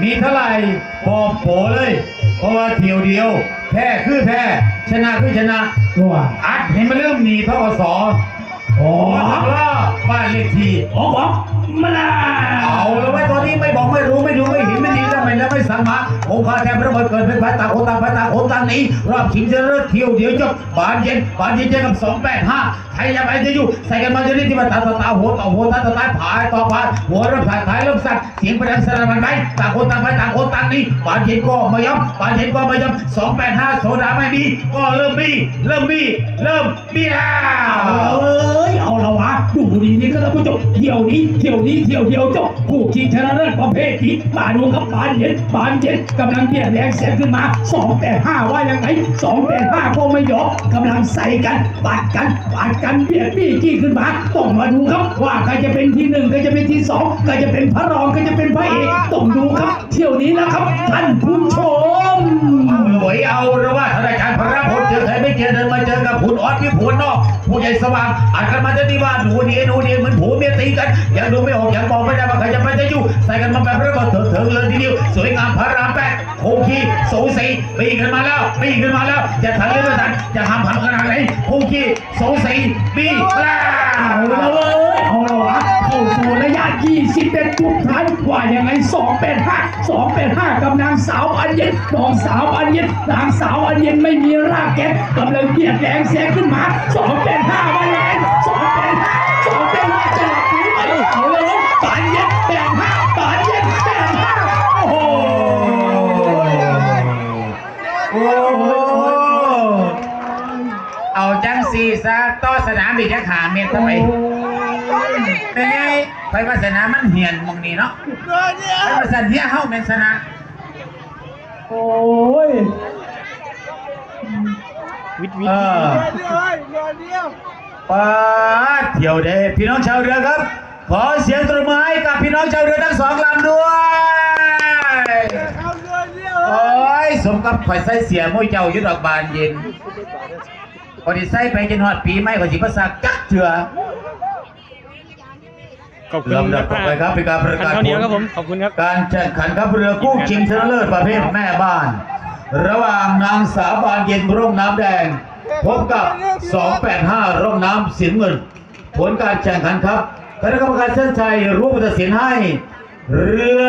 มีเท่าไหร่พอโผเลย เพราะว่าเที่ยวเดียว แพ้คือแพ้ ชนะคือชนะตัวอัดเห็นมันเริ่มหนีทกสโอ้ทางล่าบ้านเลขที่โอ้บอกมาละ ผมพาแทนพระบิดเกิดเป็นพระตางคตาพระตางคตาหนี้รอบชิงชนะเลิศเที่ยวเดียวจบบานเย็นบานเย็นเจอกับสองแปดห้าใครจะไปจะอยู่ใส่กันมาจะได้ที่มาตาต่อตาหัวต่อหัวตาต่อตาผายต่อผายหัวเริ่มถ่ายถ่ายเริ่มสั่นเสียงประดังสนั่นหวันไหวต่างคตางไปต่างคตาหนี้บานเย็นก็ไม่ยอมบานเย็นก็ไม่ยอมสองแปดห้าโซดาไม่มีก็เริ่มมีเริ่มมีเริ่มมีแล้ว นี่ก็ท่านผู้ชมเที่ยวนี้เที่ยวนี้เที่ยวเดียวจบผู้ชิงชนะเลิศประเภทนี้มาดูครับบานเย็นบานเย็นกำลังเบียดแรงเสียขึ้นมา2แต่5ว่ายังไง2แต่5ก็ไม่ยอมกำลังใส่กันบาดกันบาดกันเบียดบี้จี้ขึ้นมาต้องมาดูครับว่าใครจะเป็นที่หนึ่งใครจะเป็นที่สองใครจะเป็นพระรองใครจะเป็นพระเอกต้องดูครับ เที่ยวนี้นะครับ ท่านผู้ชมหวยเอาหรือว่าธนาคาร เจอใครไม่เดินมาเจอกับคุณออดที่ผลนอกผู้ใหญ่สว่างอาจกันมาจะดีว่าดูดีดูดีเหมือนผัวเมียตีกันยังดูไม่ออกยังบอกไม่ได้ว่าใครจะไปจะอยู่ใส่กันมาแบบระเบิดเถิงเถิงเลยทีเดียวสวยงามพระรามแปดโคคีสูสีปีกันมาแล้วปีกันมาแล้วจะทันหรือไม่ทันจะห้ามหันขนาดไหนโคคีสูสีปีแล้ว 20เป็นจุดท้ายว่ายังไง2เป็น5 2เป็น5กับนางสาวอันเย็นน้องสาวอันเย็นนางสาวอันเย็นไม่มีรากแกนกำลังเบียดแรงแซงขึ้นมา2เป็น5ว่ายังไงเป็น5 2เป็น5จะหลับหรือไม่เอาเลยปานเย็นแบ่ง5ปานเย็นแบ่ง5โอ้โหโอ้โหเอาจังสีซะต่อสนามบินจะขาเมตรทำไม เป็นไงไปวาสนามันเหียนหมองนี้เนาะไปวาสนาเฮียเฮาแม่นสนะโอ้ยวิทวิเอทอป้าดเที่ยวเด้พี่น้องชาวเรือครับ ขอเสียงตบมือให้กับพี่น้องชาวเรือทั้งสองลำด้วยโอ้ยสมกับข่อยใส่เสียมุ้ยเจ้าอยุดอกบานเย็นพอดีใส่ไปจนฮอดปีใหม่ข่อยสิภาษาจักเถื่อ ขอบคุณลำดับต่อไปครับเป็นการประกาศเท่านี้ครับผมขอบคุณครับการแข่งขันครับเรือกู้ชิงชนะเลิศประเภทแม่บ้าน ระหว่างนางสาวบานเย็นร่มน้ำแดงพบกับ 285 ร่มน้ำสินเงิน ผลการแข่งขันครับคณะกรรมการเส้นชัยรูปตัดสินให้ เรือ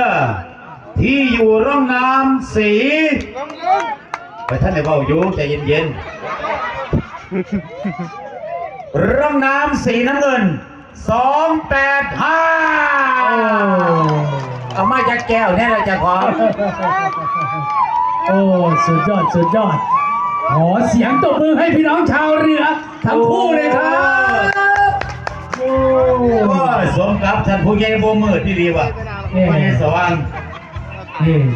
ที่อยู่ร่องน้ำสีไปท่านในเบาอยู่ใจเย็นๆร่องน้ำสีน้ำเงิน 285เอามาจากแก้วเนี่ยเราจะขอ โอ้ สุดยอด สุดยอด ขอเสียงตบมือให้พี่น้องชาวเรือทั้งคู่เลยครับ โอ้ก็สมกับท่านผู้ใหญ่โบมือที่ดีว่ะเอ่ผู้ใหญ่สว่างนี่